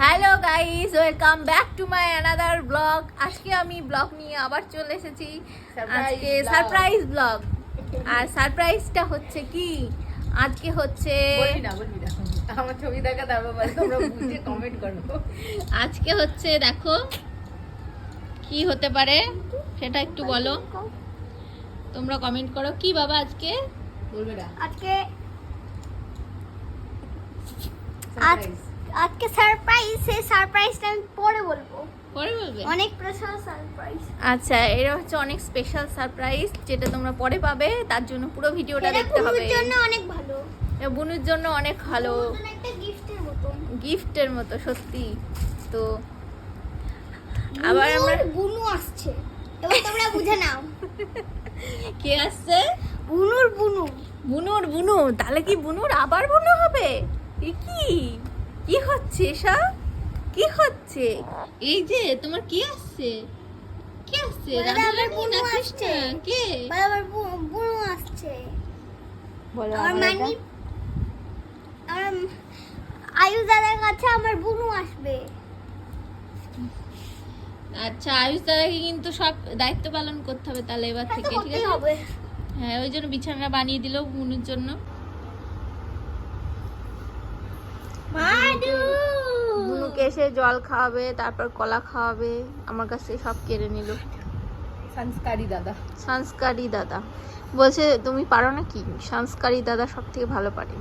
Hello guys welcome back to my another blog আজকে আমি blog নিয়ে আবার চলে এসেছি। আজকে সারপ্রাইজ ব্লগ আর সারপ্রাইজটা হচ্ছে কি? আজকে হচ্ছে আমার ছবি দেখা তারপর তোমরা বুঝে কমেন্ট করো। আজকে হচ্ছে দেখো কি হতে পারে সেটা একটু বলো। তোমরা কমেন্ট করো কি বাবা আজকে? বলবে না। আজকে. আজকে সারপ্রাইজ সেই সারপ্রাইজটা আমি পরে বলব। পরে বলবে? অনেক স্পেশাল সারপ্রাইজ আচ্ছা এটা হচ্ছে অনেক স্পেশাল সারপ্রাইজ যেটা তোমরা পরে পাবে তার জন্য পুরো ভিডিওটা দেখতে হবে। কুনুর জন্য অনেক ভালো। বুনুর জন্য অনেক ভালো। একটা গিফটের মতন গিফটের মতো সত্যি। তো আবার আমার বুনু আসছে। এবার তোমরা বুঝে নাও। কে আসছে? বুনুর বুনু। বুনুর বুনু তাহলে কি বুনুর আবার বুনু হবে? কি? কি হচ্ছে এসব কি হচ্ছে? এই যে তোমার কি আসছে? কি আসছে? রানী বুনু আসছে। কে? বু- বুনু আসছে। বলো আমার মানি আমার আয়ুষ দাদার কাছে আমার বুনু আসবে। আচ্ছা আয়ুষ দাদাকে কিন্তু সব দায়িত্ব পালন করতে হবে তাহলে এবার থেকে ঠিক আছে? হ্যাঁ ওই জন্য বিছানা বানিয়ে দিল বুনুর জন্য মাদু বুনুকে এসে জল খাওয়াবে তারপর কলা খাওয়াবে। আমার কাছে সব কেড়ে নিল। সংস্কারী দাদা। সংস্কারী দাদা। বলছে তুমি পারো না কি সংস্কারী দাদা সব থেকে ভালো পারে।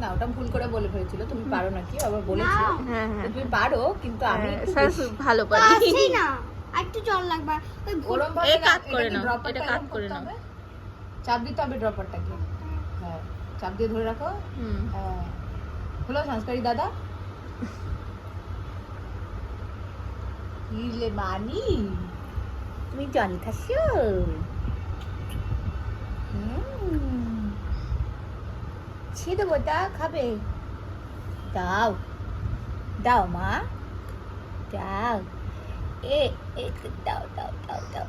না ওটা ভুল করে বলে ফেলেছিল তুমি পারো নাকি? আবার বলেছ। না। হ্যাঁ হ্যাঁ। তুমি পারো কিন্তু আমি হ্যাঁ, একটু ভালো পারে। না। আর একটু জল লাগবে। ওই ভুল ওরম ভাবে না, এটা করে কি নাও, এটা টা কাত এরম করে নাও। চাপ দিতে হবে ড্রপারটাকে হ্যাঁ চাপ দিয়ে ধরে রাখো। হুম। হ্যাঁ। হলো সংস্কারী দাদা। ইলে মানি তুমি জানি থাকছো ছি দেবো, তা খাবে। দাও। দাও মা। দাও। এ দাও দাও দাও দাও।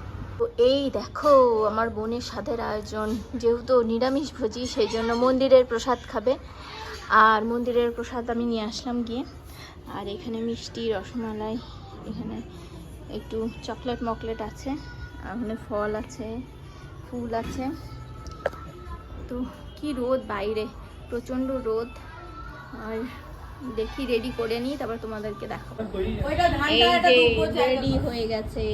এই দেখো, আমার বোনের স্বাদের আয়োজন। যেহেতু নিরামিষ ভোজি সেই জন্য মন্দিরের প্রসাদ খাবে। আর মন্দিরের প্রসাদ আমি নিয়ে আসলাম গিয়ে। আর এখানে মিষ্টি রসমালাই এখানে একটু চকলেট মকলেট আছে আর ওখানে ফল আছে ফুল আছে। তো কি রোদ বাইরে প্রচণ্ড রোদ। আর দেখি রেডি করে নিই তারপর তোমাদেরকে দেখাবো। রেডি হয়ে গেছে।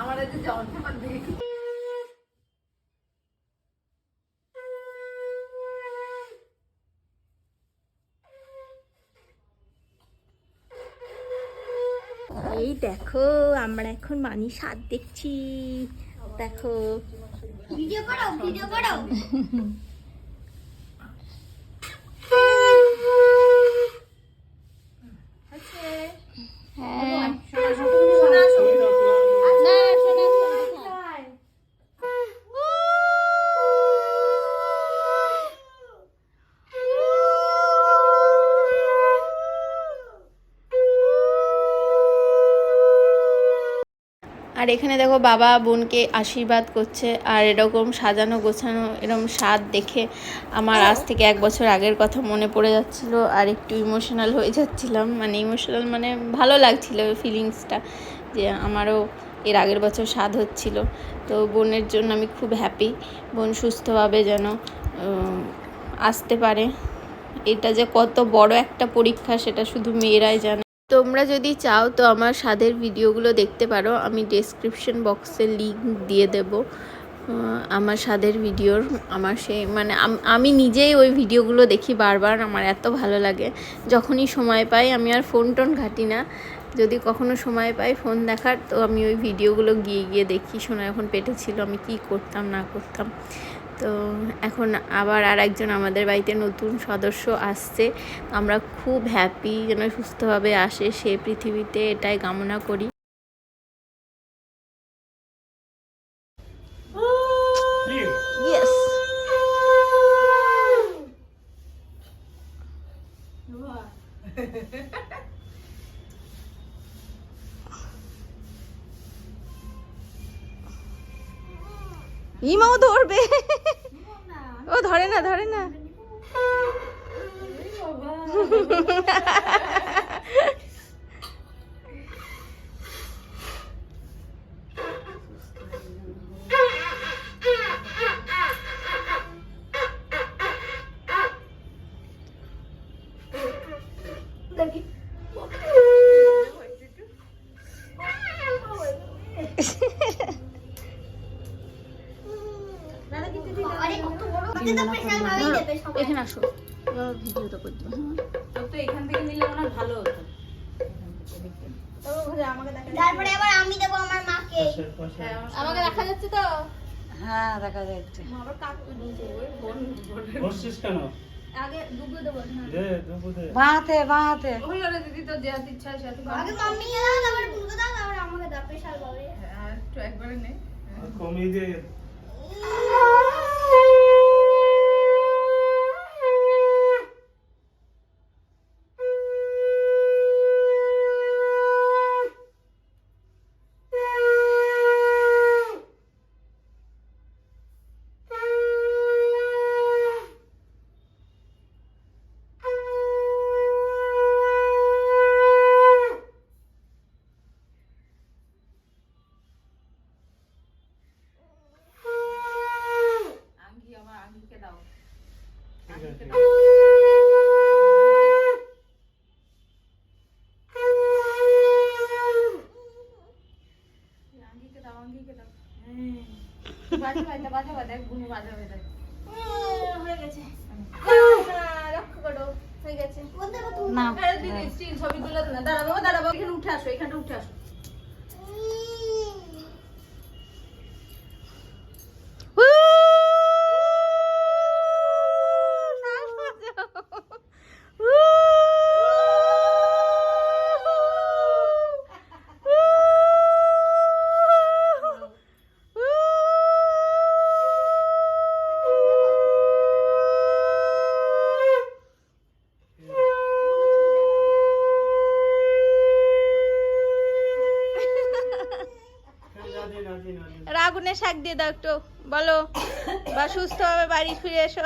আমার দেখি। দেখো আমরা এখন মানি স্বাদ দেখছি। দেখো। ভিডিও করো ভিডিও করো। আর এখানে দেখো বাবা বোনকে আশীর্বাদ করছে, আর এরকম সাজানো গোছানো, এরকম স্বাদ দেখে আমার আজ থেকে এক বছর আগের কথা মনে পড়ে যাচ্ছিল আর একটু ইমোশনাল হয়ে যাচ্ছিলাম। মানে ইমোশনাল মানে ভালো লাগছিল ফিলিংসটা যে আমারও এর আগের বছর স্বাদ হচ্ছিল। তো বোনের জন্য আমি খুব হ্যাপি বোন সুস্থভাবে যেন আসতে পারে। এটা যে কত বড় একটা পরীক্ষা, সেটা শুধু মেয়েরাই জানে। তোমরা যদি চাও তো আমার স্বাদের ভিডিওগুলো দেখতে পারো। আমি ডেসক্রিপশন বক্সে লিংক দিয়ে দেব। আমার স্বাদের ভিডিওর আমার সেই মানে আমি নিজেই ওই ভিডিওগুলো দেখি বারবার, আমার এত ভালো লাগে। যখনই সময় পাই, আমি আর ফোন টোন ঘাটি না। যদি কখনো সময় পাই ফোন দেখার, তো আমি ওই ভিডিওগুলো গিয়ে গিয়ে দেখি শোনা এখন পেটে ছিল, আমি কি করতাম, না করতাম। তো এখন আবার আর একজন আমাদের বাড়িতে নতুন সদস্য আসছে। আমরা খুব হ্যাপি যেন সুস্থভাবে আসে সে পৃথিবীতে এটাই কামনা করি। ইয়েস ইমাও ধরবে। ও ধরে না ধরে না। এখানে আসো। ভিডিওটা করতে তোর তো এখান থেকে নিলে ভালো হতো। তারপরে আবার আমি দেবো আমার মাকে। আমাকে দেখা যাচ্ছে তো? হ্যাঁ দেখা যাচ্ছে। বসছিস কেন? আগে ডুবো দেবো দে দুপুর দে। বাঁহাতে বাঁহাতে হলো রে দিদি তো যে হাতে ইচ্ছা সে হাতে আগে মাম্মিকে দাও তারপরে বুনকে দাও তারপরে আমাকে দাও হ্যাঁ একটু একবারে নে। কমিয়ে দে আঙ্গি আমার আঙ্গিকে দাও ঠিক আছে আঙ্গিকে দাও আঙ্গিকে দাও বাজে বাজে বাজে বাজে গুনু বাজে বাজে হয়ে গেছে রক্ষা করো হয়ে গেছে কোন দেবো তুমি না। দাঁড়াবো দিদি স্টিল ছবি তুলে না দাঁড়া বাবা এখানে উঠে আসো এখানটা উঠে আসো। নাদি শাক দিয়ে দাও একটু। বলো, বা সুস্থ হবে, বাড়ি ফিরে এসো।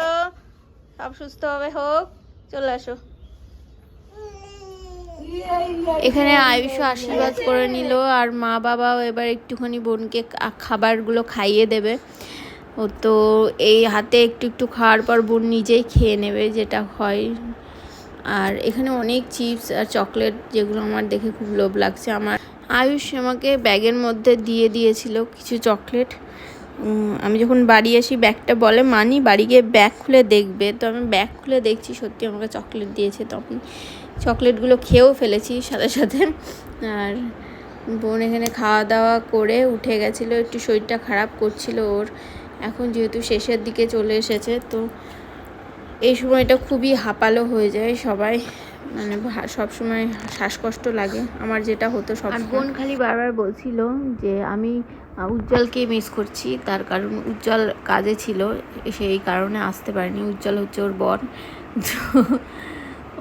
সব সুস্থ হবে, হোক, চলে আসো। এখানে আয়ুষ আশীর্বাদ করে নিল, আর মা বাবাও এবার একটুখানি বোনকে খাবারগুলো খাইয়ে দেবে। ও তো এই হাতে একটু একটু খাওয়ার পর বোন নিজেই খেয়ে নেবে যেটা হয়। আর এখানে অনেক চিপস আর চকলেট যেগুলো আমার দেখে খুব লোভ লাগছে। আমার আয়ুষ আমাকে ব্যাগের মধ্যে দিয়ে দিয়েছিল কিছু চকলেট। আমি যখন বাড়ি আসি, ব্যাগটা বলে, মানি, বাড়ি গিয়ে ব্যাগ খুলে দেখবে। তো আমি ব্যাগ খুলে দেখছি, সত্যি আমাকে চকলেট দিয়েছে। তখন চকলেটগুলো খেয়েও ফেলেছি সাথে সাথে। আর বোন এখানে খাওয়া দাওয়া করে উঠে গেছিল, একটু শরীরটা খারাপ করছিল ওর। এখন যেহেতু শেষের দিকে চলে এসেছে, তো এই সময়টা খুবই হাঁপালো হয়ে যায় সবাই। মানে সব সময় শ্বাসকষ্ট লাগে আমার যেটা হতো সব আর বোন খালি বারবার বলছিল যে আমি উজ্জ্বলকে মিস করছি তার কারণ উজ্জ্বল কাজে ছিল সেই কারণে আসতে পারেনি উজ্জ্বল হচ্ছে ওর বর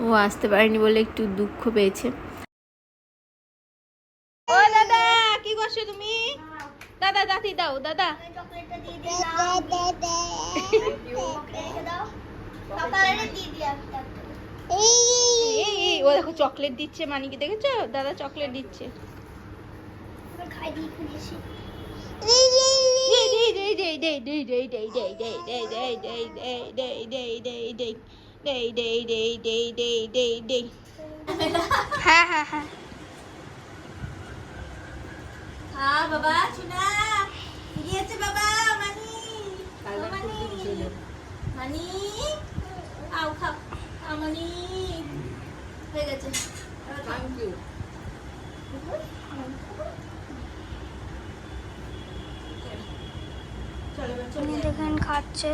ও আসতে পারেনি বলে একটু দুঃখ পেয়েছে ও দাদা কি করছ তুমি দাদা দাদি দাও দাদা চকলেটটা দিয়ে দিলাম রেখে দাও সকালে দিয়ে দিই একটা এই এই ও দেখো চকলেট দিচ্ছে মানিকে দেখেছ দাদা চকলেট দিচ্ছে হ্যাঁ হ্যাঁ হ্যাঁ হ্যাঁ মানি মানি মানি আও খাও মানি হয়ে গেছে। Thank you. দেখেন খাচ্ছে।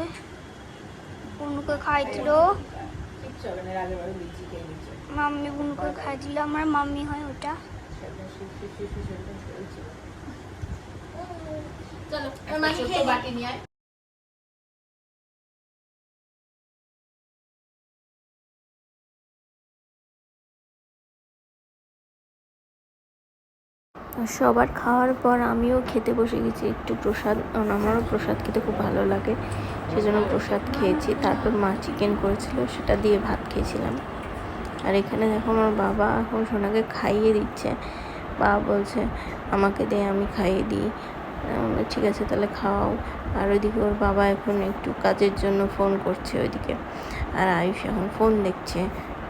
বুনুকে খাই দিল মাম্মি বুনুকে খাই দিল আমার মাম্মি হয় ওটা। চলো এবার খেয়ে নিই। বাটি নিয়ে আয়। সবার খাওয়ার পর আমিও খেতে বসে গেছি একটু প্রসাদ আমারও প্রসাদ খেতে খুব ভালো লাগে। সেজন্য প্রসাদ খেয়েছি, তারপর মা চিকেন করেছিল, সেটা দিয়ে ভাত খেয়েছিলাম। আর এখানে দেখো আমার বাবা এখন সোনাকে খাইয়ে দিচ্ছে। বাবা বলছে, আমাকে দে, আমি খাইয়ে দিই। ঠিক আছে, তাহলে খাওয়াও আর ওইদিকে ওর বাবা এখন একটু কাজের জন্য ফোন করছে ওইদিকে। আর আয়ুষ এখন ফোন দেখছে।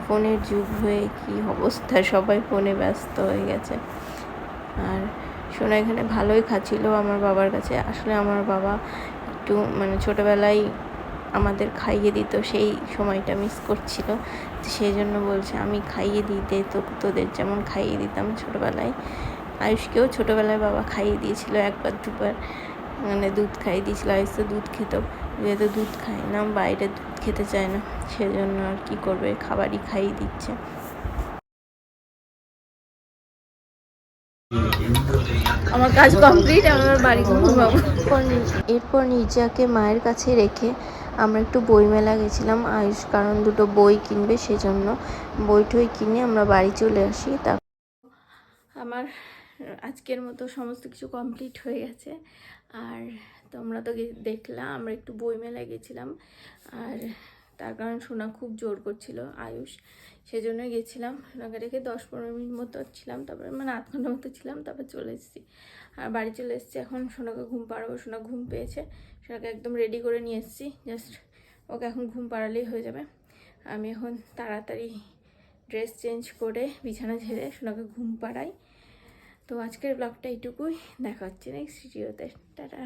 ফোনের যুগ হয়ে কি অবস্থা? সবাই ফোনে ব্যস্ত হয়ে গেছে। আর সোনা এখানে ভালোই খাচ্ছিল আমার বাবার কাছে। আসলে আমার বাবা একটু মানে ছোটোবেলায় আমাদের খাইয়ে দিত, সেই সময়টা মিস করছিল। সেই জন্য বলছে, আমি খাইয়ে দিতে, তো তোদের যেমন খাইয়ে দিতাম ছোটোবেলায়। আয়ুষকেও ছোটোবেলায় বাবা খাইয়ে দিয়েছিল একবার, দুবার। মানে দুধ খাইয়ে দিয়েছিল, আয়ুষ তো দুধ খেত। যেহেতু দুধ খায় না, বাইরে দুধ খেতে চায় না, সেজন্য আর কি করবে, খাবারই খাইয়ে দিচ্ছে। আমার কাজ কমপ্লিট আমার বাড়ি এরপর নির্জাকে মায়ের কাছে রেখে আমরা একটু বইমেলা গেছিলাম আয়ুষ কারণ দুটো বই কিনবে সেজন্য। বই টই কিনে আমরা বাড়ি চলে আসি তা আমার আজকের মতো সমস্ত কিছু কমপ্লিট হয়ে গেছে। আর তোমরা তো গে- দেখলা আমরা একটু বইমেলায় গেছিলাম। আর তার কারণ সোনা খুব জোর করছিল আয়ুষ। সেজন্যই গেছিলাম। সোনাকে রেখে দশ পনেরো মিনিট মতো ছিলাম, তারপরে মানে আধ ঘণ্টা মতো ছিলাম, তারপর চলে এসেছি। আর বাড়ি চলে এসেছি এখন, সোনাকে ঘুম পাড়াবো, সোনা ঘুম পেয়েছে। সোনাকে একদম রেডি করে নিয়ে এসেছি জাস্ট ওকে এখন ঘুম পাড়ালেই হয়ে যাবে। আমি এখন তাড়াতাড়ি ড্রেস চেঞ্জ করে বিছানা ঝেড়ে সোনাকে ঘুম পাড়াই। তো আজকের ব্লগটা এইটুকুই, দেখা হচ্ছে নেক্সট ভিডিওতে টাটা।